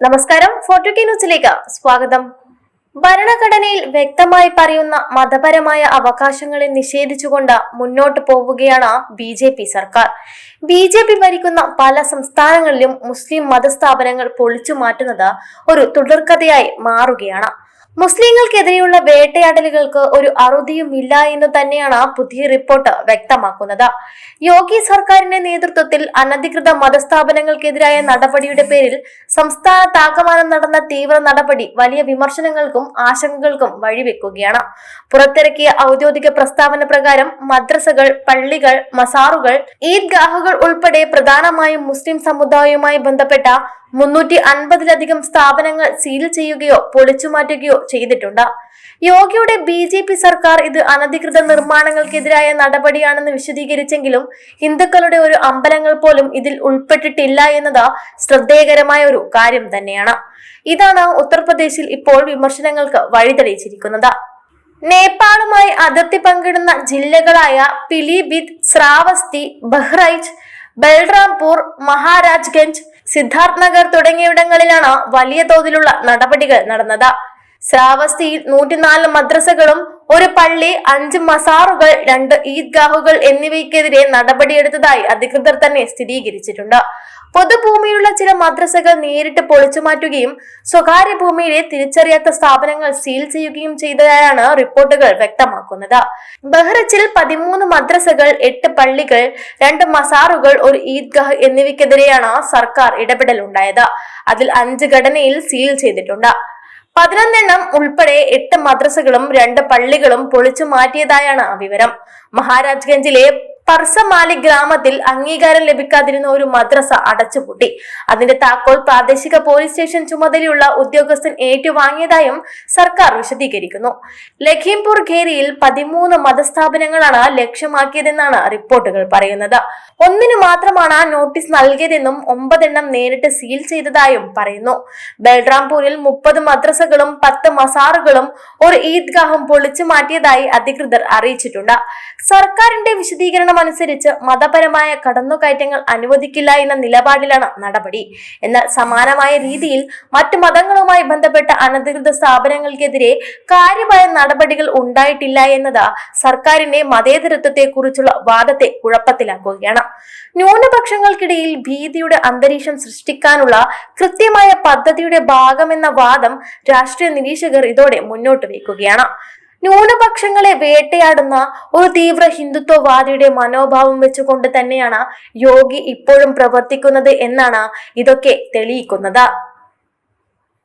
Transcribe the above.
നമസ്കാരം. ഫോർട്ടു കെ ന്യൂസിലേക്ക് സ്വാഗതം. ഭരണഘടനയിൽ വ്യക്തമായി പറയുന്ന മതപരമായ അവകാശങ്ങളെ നിഷേധിച്ചുകൊണ്ട് മുന്നോട്ട് പോവുകയാണ് ബി ജെ പി സർക്കാർ. ബി ജെ പി ഭരിക്കുന്ന പല സംസ്ഥാനങ്ങളിലും മുസ്ലിം മതസ്ഥാപനങ്ങൾ പൊളിച്ചു മാറ്റുന്നത് ഒരു തുടർക്കഥയായി മാറുകയാണ്. മുസ്ലിങ്ങൾക്കെതിരെയുള്ള വേട്ടയാടലുകൾക്ക് ഒരു അറുതിയും ഇല്ല എന്ന് തന്നെയാണ് പുതിയ റിപ്പോർട്ട് വ്യക്തമാക്കുന്നത്. യോഗി സർക്കാരിന്റെ നേതൃത്വത്തിൽ അനധികൃത മതസ്ഥാപനങ്ങൾക്കെതിരായ നടപടിയുടെ പേരിൽ സംസ്ഥാനത്താകമാനം നടന്ന തീവ്ര നടപടി വലിയ വിമർശനങ്ങൾക്കും ആശങ്കകൾക്കും വഴിവെക്കുകയാണ്. പുറത്തിറക്കിയ ഔദ്യോഗിക പ്രസ്താവന പ്രകാരം മദ്രസകൾ പള്ളികൾ മസാറുകൾ ഈദ്ഗാഹുകൾ ഉൾപ്പെടെ പ്രധാനമായും മുസ്ലിം സമുദായവുമായി ബന്ധപ്പെട്ട മുന്നൂറ്റി അൻപതിലധികം സ്ഥാപനങ്ങൾ സീൽ ചെയ്യുകയോ പൊളിച്ചുമാറ്റുകയോ ചെയ്തിട്ടുണ്ട്. യോഗിയുടെ ബി ജെ പി സർക്കാർ ഇത് അനധികൃത നിർമ്മാണങ്ങൾക്കെതിരായ നടപടിയാണെന്ന് വിശദീകരിച്ചെങ്കിലും ഹിന്ദുക്കളുടെ ഒരു അമ്പലങ്ങൾ പോലും ഇതിൽ ഉൾപ്പെട്ടിട്ടില്ല എന്നത് ശ്രദ്ധേയകരമായ ഒരു കാര്യം തന്നെയാണ്. ഇതാണ് ഉത്തർപ്രദേശിൽ ഇപ്പോൾ വിമർശനങ്ങൾക്ക് വഴിതെളിയിച്ചിരിക്കുന്നത് നേപ്പാളുമായി അതിർത്തി പങ്കിടുന്ന ജില്ലകളായ പിലിബിത് ശ്രാവസ്തി ബഹ്റൈച്ച് ബൽറാംപൂർ മഹാരാജ്ഗഞ്ച് സിദ്ധാർത്ഥ് നഗർ തുടങ്ങിയിടങ്ങളിലാണ് വലിയ തോതിലുള്ള നടപടികൾ നടന്നത്. ശ്രാവസ്തിയിൽ നൂറ്റിനാല് മദ്രസകളും ഒരു പള്ളി അഞ്ച് മസാറുകൾ രണ്ട് ഈദ്ഗാഹുകൾ എന്നിവയ്ക്കെതിരെ നടപടിയെടുത്തതായി അധികൃതർ തന്നെ സ്ഥിരീകരിച്ചിട്ടുണ്ട്. പൊതുഭൂമിയിലുള്ള ചില മദ്രസകൾ നേരിട്ട് പൊളിച്ചു മാറ്റുകയും സ്വകാര്യ ഭൂമിയിലെ തിരിച്ചറിയാത്ത സ്ഥാപനങ്ങൾ സീൽ ചെയ്യുകയും ചെയ്തതായാണ് റിപ്പോർട്ടുകൾ വ്യക്തമാക്കുന്നത്. ബഹ്റച്ചിൽ പതിമൂന്ന് മദ്രസകൾ എട്ട് പള്ളികൾ രണ്ട് മസാറുകൾ ഒരു ഈദ്ഗഹ് എന്നിവയ്ക്കെതിരെയാണ് സർക്കാർ ഇടപെടൽ ഉണ്ടായത് അതിൽ അഞ്ച് ഘടനയിൽ സീൽ ചെയ്തിട്ടുണ്ട്. പതിനൊന്നെണ്ണം ഉൾപ്പെടെ എട്ട് മദ്രസകളും രണ്ട് പള്ളികളും പൊളിച്ചു മാറ്റിയതായാണ് വിവരം. മഹാരാജ്ഗഞ്ചിലെ പർസമാലി ഗ്രാമത്തിൽ അംഗീകാരം ലഭിക്കാതിരുന്ന ഒരു മദ്രസ അടച്ചുപൂട്ടി. അതിന്റെ താക്കോൽ പ്രാദേശിക പോലീസ് സ്റ്റേഷൻ ചുമതലയുള്ള ഉദ്യോഗസ്ഥൻ ഏറ്റുവാങ്ങിയതായും സർക്കാർ വിശദീകരിക്കുന്നു. ലഖീംപൂർ ഖേരിയിൽ പതിമൂന്ന് മതസ്ഥാപനങ്ങളാണ് ലക്ഷ്യമാക്കിയതെന്നാണ് റിപ്പോർട്ടുകൾ പറയുന്നത്. ഒന്നിനു മാത്രമാണ് നോട്ടീസ് നൽകിയതെന്നും ഒമ്പതെണ്ണം നേരിട്ട് സീൽ ചെയ്തതായും പറയുന്നു. ബൽറാംപൂരിൽ മുപ്പത് മദ്രസകളും പത്ത് മസാറുകളും ഒരു ഈദ്ഗാഹും പൊളിച്ചു മാറ്റിയതായി അധികൃതർ അറിയിച്ചിട്ടുണ്ട്. സർക്കാരിന്റെ വിശദീകരണം അനുസരിച്ച് മതപരമായ കടന്നുകയറ്റങ്ങൾ അനുവദിക്കില്ല എന്ന നിലപാടിലാണ് നടപടി. എന്നാൽ സമാനമായ രീതിയിൽ മറ്റ് മതങ്ങളുമായി ബന്ധപ്പെട്ട അനധികൃത സ്ഥാപനങ്ങൾക്കെതിരെ കാര്യമായ നടപടികൾ ഉണ്ടായിട്ടില്ല എന്നത് സർക്കാരിന്റെ മതേതരത്വത്തെ കുറിച്ചുള്ള വാദത്തെ കുഴപ്പത്തിലാക്കുകയാണ്. ന്യൂനപക്ഷങ്ങൾക്കിടയിൽ ഭീതിയുടെ അന്തരീക്ഷം സൃഷ്ടിക്കാനുള്ള കൃത്യമായ പദ്ധതിയുടെ ഭാഗമെന്ന വാദം രാഷ്ട്രീയ നിരീക്ഷകർ ഇതോടെ മുന്നോട്ട് വയ്ക്കുകയാണ്. ന്യൂനപക്ഷങ്ങളെ വേട്ടയാടുന്ന ഒരു തീവ്ര ഹിന്ദുത്വവാദിയുടെ മനോഭാവം വെച്ചുകൊണ്ട് തന്നെയാണ് യോഗി ഇപ്പോഴും പ്രവർത്തിക്കുന്നത് എന്നാണ് ഇതൊക്കെ തെളിയിക്കുന്നത്.